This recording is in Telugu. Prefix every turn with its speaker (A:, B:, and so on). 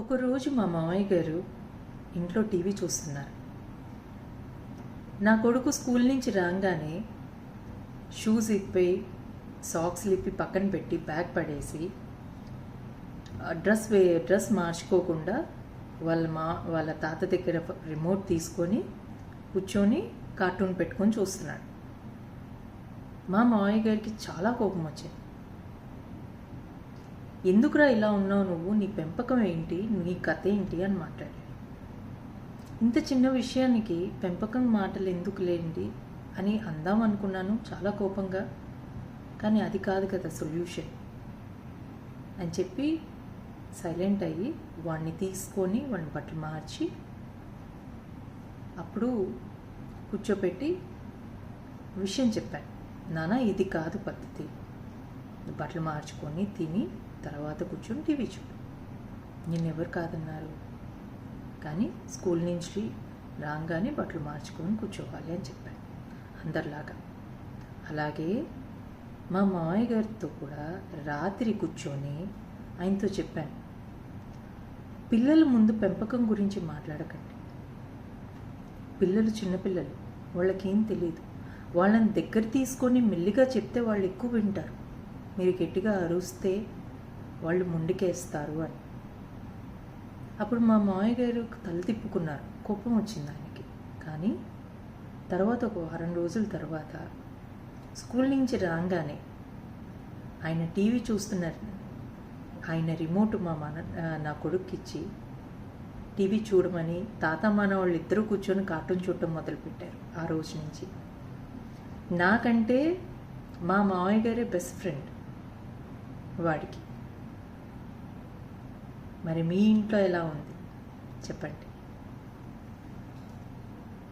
A: ఒకరోజు మా మామయ్య గారు ఇంట్లో టీవీ చూస్తున్నారు. నా కొడుకు స్కూల్ నుంచి రాగానే షూస్ ఇప్పి సాక్స్ ఇప్పి పక్కన పెట్టి బ్యాగ్ పడేసి డ్రెస్ వే డ్రెస్ మార్చుకోకుండా వాళ్ళ మా వాళ్ళ తాత దగ్గర రిమోట్ తీసుకొని కూర్చొని కార్టూన్ పెట్టుకొని చూస్తున్నాడు. మా మామయ్య గారికి చాలా కోపం వచ్చింది. ఎందుకురా ఇలా ఉన్నావు నువ్వు? నీ పెంపకం ఏంటి? నీ కథ ఏంటి? అని మాట్లాడాడు ఇంత చిన్న విషయానికి పెంపకం మాటలు ఎందుకు లేండి అని అందాం అనుకున్నాను చాలా కోపంగా. కానీ అది కాదు కదా సొల్యూషన్. అని చెప్పి సైలెంట్ అయ్యి వాడిని తీసుకొని వాడిని బట్టలు మార్చి అప్పుడు కూర్చోపెట్టి విషయం చెప్పాను. నాన్న ఇది కాదు పద్ధతి. బట్టలు మార్చుకొని తిని తర్వాత కూర్చొని టీవీ చూడు. నిన్నెవరు కాదన్నారు? కానీ స్కూల్ నుంచి రాగానే బట్టలు మార్చుకొని కూర్చోవాలి అని చెప్పాను అందరిలాగా. అలాగే మా మామయ్య గారితో కూడా రాత్రి కూర్చొని ఆయనతో చెప్పాను. పిల్లల ముందు పెంపకం గురించి మాట్లాడకండి. పిల్లలు చిన్నపిల్లలు వాళ్ళకేం తెలియదు వాళ్ళని దగ్గర తీసుకొని మెల్లిగా చెప్తే వాళ్ళు ఎక్కువ వింటారు. మీరు గట్టిగా అరుస్తే వాళ్ళు ముందుకేస్తారు అని. అప్పుడు మా మామయ్య గారు తల తిప్పుకున్నారు. కోపం వచ్చింది ఆయనకి. కానీ తర్వాత ఒక వారం రోజుల తర్వాత స్కూల్ నుంచి రాగానే ఆయన టీవీ చూస్తున్నారు. ఆయన రిమోట్ మా మన నా కొడుక్కి ఇచ్చి టీవీ చూడమని తాత మానవాళ్ళు ఇద్దరూ కూర్చొని కార్టూన్ చూడటం మొదలుపెట్టారు ఆ రోజు నుంచి. నాకంటే మా మామయ్య గారే బెస్ట్ ఫ్రెండ్ వాడికి. మరి మీ ఇంట్లో ఎలా ఉంది? చెప్పండి.